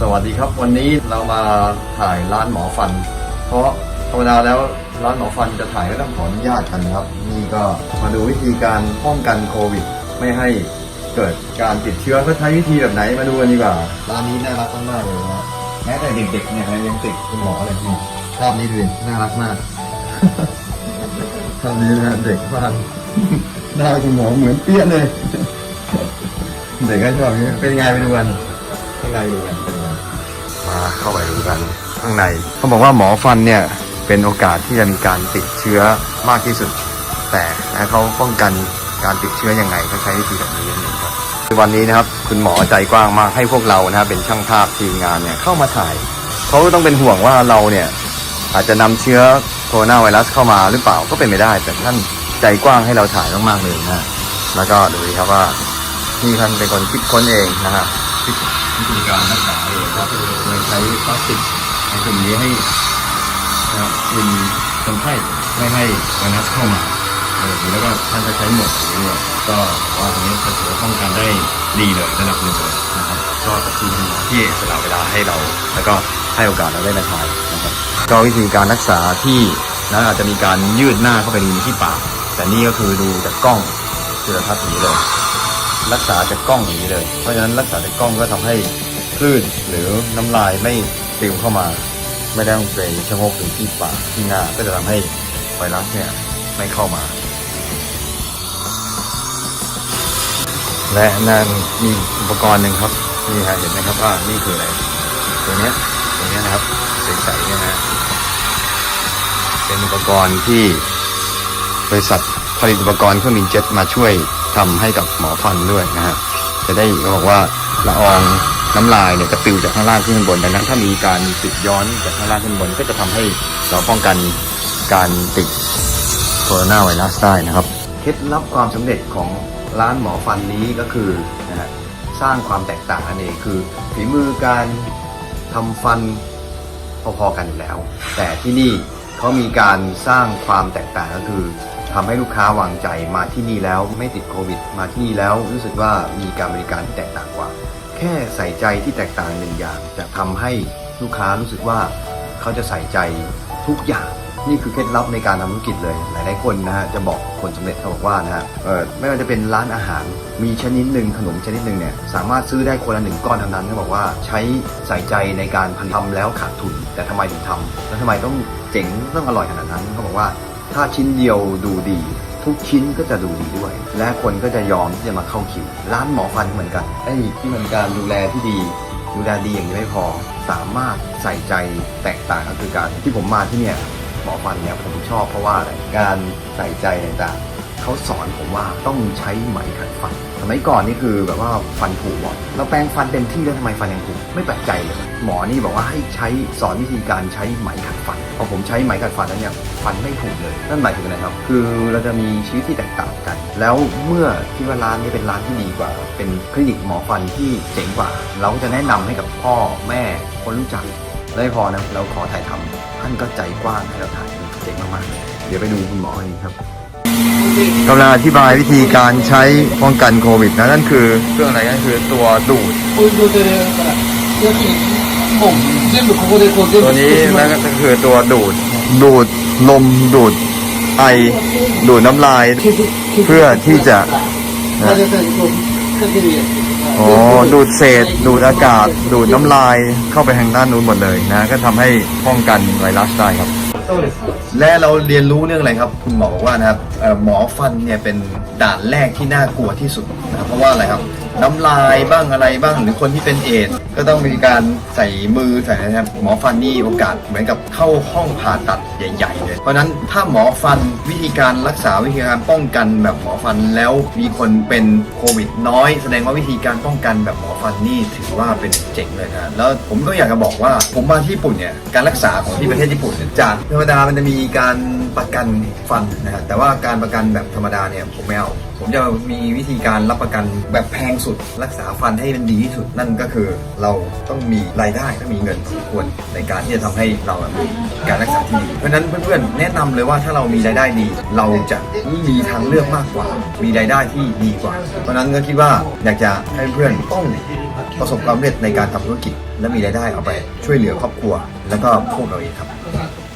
สวัสดีครับ วันนี้เรามาถ่ายร้านหมอฟัน เพราะธรรมดาแล้วร้านหมอฟันจะถ่ายก็ต้องขออนุญาตกันนะครับ นี่ก็มาดูวิธีการป้องกันโควิด ไม่ให้เกิดการติดเชื้อเขาใช้วิธีแบบไหนมาดูกันดีกว่าร้านนี้น่ารักมากๆเลยนะแม้แต่เด็กๆเนี่ยนะยังติดคุณหมอเลยนี่ภาพนี้ดูดิน่ารักมากภาพนี้นะเด็กมากหน้าคุณหมอเหมือนเปี้ยเลยเด็กก็ชอบอย่างนี้เป็นไงไปดูกันข้างในดูกัน เป็นไงมาเข้าไปดูกันข้างในเขาบอกว่าหมอฟันเนี่ยเป็นโอกาสที่จะมีการติดเชื้อมากที่สุด แต่นะเขาป้องกันการติดเชื้อยังไงเขาใช้วิธีแบบนี้นั่นเองครับวันนี้นะครับคุณหมอใจกว้างมากให้พวกเรานะครับเป็นช่างภาพทีมงานเนี่ยเข้ามาถ่ายเขาก็ต้องเป็นห่วงว่าเราเนี่ยอาจจะนำเชื้อโคโรนาไวรัสเข้ามาหรือเปล่าก็เป็นไม่ได้ แต่ท่านใจกว้างให้เราถ่ายมากๆเลยนะแล้วก็ดูดีครับว่านี่ท่านเป็นคนคิดค้นเองนะฮะคิด วิธีการรักษาเองครับโดยใช้พลาสติกในกลุ่มนี้ให้นะครับยินคนไข้ไม่ให้ไวรัสเข้ามาเออแล้วก็ท่านจะใช้หมวกด้วยก็ว่าตรงนี้จะถือว่าป้องกันได้ดีเลยระดับหนึ่งเลยนะครับก็ขอบคุณคุณหมอที่สละเวลาให้เรา แล้วก็ให้โอกาสเราได้มาถ่ายนะครับก็วิธีการรักษาที่นะอาจจะมีการยืดหน้าเข้าไปดูที่ปากแต่นี่ก็คือดูจากกล้องจุลทรรศน์อย่างนี้เลย รักษาจากกล้องอย่างนี้เลย เพราะฉะนั้นรักษาจากกล้องก็ทำให้คลื่นหรือน้ำลายไม่ปลิวเข้ามา ไม่ได้ต้องไปชะโงกถึงที่ปากที่หน้าก็จะทำให้ไวรัสเนี่ยไม่เข้ามา และนั่นมีอุปกรณ์หนึ่งครับนี่ฮะเห็นไหมครับว่านี่คืออะไรตัวเนี้ยตัวเนี้ยนะครับใสๆเนี่ยนะเป็นอุปกรณ์ที่บริษัทผลิตอุปกรณ์เครื่องบินเจ็ตมาช่วย ทำให้กับหมอฟันด้วยนะฮะจะได้เขาบอกว่าละอองน้ำลายเนี่ยจะปิวจากข้างล่างขึ้นข้างบนดังนั้น ถ้ามีการติดย้อนจากข้างล่างขึ้นบน ก็จะทำให้เราป้องกันการติดโคโรนาไวรัสได้นะครับเคล็ดลับความสำเร็จของร้านหมอฟันนี้ก็คือนะฮะสร้างความแตกต่างนั่นเองคือฝีมือการทำฟันพอๆกันอยู่แล้ว แต่ที่นี่เขามีการสร้างความแตกต่างก็คือ ทำให้ลูกค้าวางใจมาที่นี่แล้วไม่ติดโควิด มาที่นี่แล้วรู้สึกว่ามีการบริการที่แตกต่างกว่า แค่ใส่ใจที่แตกต่างหนึ่งอย่าง จะทำให้ลูกค้ารู้สึกว่าเขาจะใส่ใจทุกอย่างนี่คือเคล็ดลับในการทำธุรกิจเลย หลายๆคนนะฮะจะบอกคนสำเร็จเขาบอกว่านะฮะเออไม่ว่าจะเป็นร้านอาหาร มีชนิดหนึ่งขนมชนิดหนึ่งเนี่ยสามารถซื้อได้คนละหนึ่งก้อนเท่านั้นเขาบอกว่าใช้ใส่ใจในการทำแล้วขาดทุน แต่ทำไมถึงทำแล้วทำไมต้องเจ๋งต้องอร่อยขนาดนั้นเขาบอกว่า ถ้าชิ้นเดียวดูดี ทุกชิ้นก็จะดูดีด้วย และคนก็จะยอมที่จะมาเข้าคิว ร้านหมอฟันเหมือนกันไอ้ที่มันการดูแลที่ดี ดูแลดีอย่างนี้ไม่พอ สามารถใส่ใจแตกต่างก็คือการที่ผมมาที่เนี่ยหมอฟันเนี่ยผมชอบเพราะว่าอะไรการใส่ใจต่าง เขาสอนผมว่าต้องใช้ไหมขัดฟัน สมัยก่อนนี่คือแบบว่าฟันผุหมดเราแปรงฟันเต็มที่แล้วทำไมฟันยังผุไม่แปลกใจเลย หมอนี่บอกว่าให้ใช้สอนวิธีการใช้ไหมขัดฟันพอผมใช้ไหมขัดฟันแล้วเนี่ยฟันไม่ผุเลย นั่นหมายถึงอะไรครับ คือเราจะมีชีวิตที่แตกต่างกัน แล้วเมื่อที่ว่าร้านนี้เป็นร้านที่ดีกว่า เป็นคลินิกหมอฟันที่เจ๋งกว่า เราก็จะแนะนำให้กับพ่อแม่คนรู้จักแล้พอนะเราขอถ่ายทำท่านก็ใจกว้างให้เราถ่ายเจ๋งมากๆเดี๋ยวไปดูคุณหมอเองครับ กำลังอธิบายวิธีการใช้ป้องกันโควิดนะนั่นคือเครื่องอะไรนั่นคือตัวดูดตัวนี้นั่นก็คือตัวดูด ดูดลมดูดไอดูดน้ำลายเพื่อที่จะอ๋อดูดเศษ ดูดอากาศ ดูดน้ำลายเข้าไปทางด้านนู้นหมดเลยนะ ก็ทำให้ป้องกันไวรัสได้ครับ และเราเรียนรู้เรื่องอะไรครับ คุณหมอบอกว่านะครับหมอฟันเนี่ยเป็นด่านแรกที่น่ากลัวที่สุดนะครับเพราะว่าอะไรครับน้ำลายบ้างอะไรบ้างหรือคนที่เป็นเอดก็ต้องมีการใส่มือใส่อะไรนะครับหมอฟันนี่โอกาสเหมือนกับเข้าห้องผ่าตัดใหญ่ๆเลยเพราะฉะนั้นถ้าหมอฟันวิธีการรักษาวิธีการป้องกันแบบหมอฟันแล้วมีคนเป็นโควิดน้อย แสดงว่าวิธีการป้องกันแบบหมอฟันนี่ถือว่าเป็นเจ๋งเลยนะแล้วผมก็อยากจะบอกว่าผมมาที่ญี่ปุ่นเนี่ยการรักษาของที่ประเทศญี่ปุ่นเนี่ยจากธรรมดามันจะมีการประกันฟันนะฮะแต่ว่าการประกันแบบธรรมดาเนี่ยผมไม่เอา ผมจะมีวิธีการรับประกันแบบแพงสุด รักษาฟันให้มันดีที่สุด นั่นก็คือเราต้องมีรายได้ต้องมีเงินสมควรในการที่จะทำให้เรามีการรักษาที่ดีเพราะฉะนั้นเพื่อนๆแนะนำเลยว่าถ้าเรามีรายได้ดี เราจะมีทางเลือกมากกว่า มีรายได้ที่ดีกว่า เพราะฉะนั้นก็คิดว่าอยากจะให้เพื่อนต้องประสบความสำเร็จในการทำธุรกิจ และมีรายได้เอาไปช่วยเหลือครอบครัว แล้วก็พวกเราเองครับ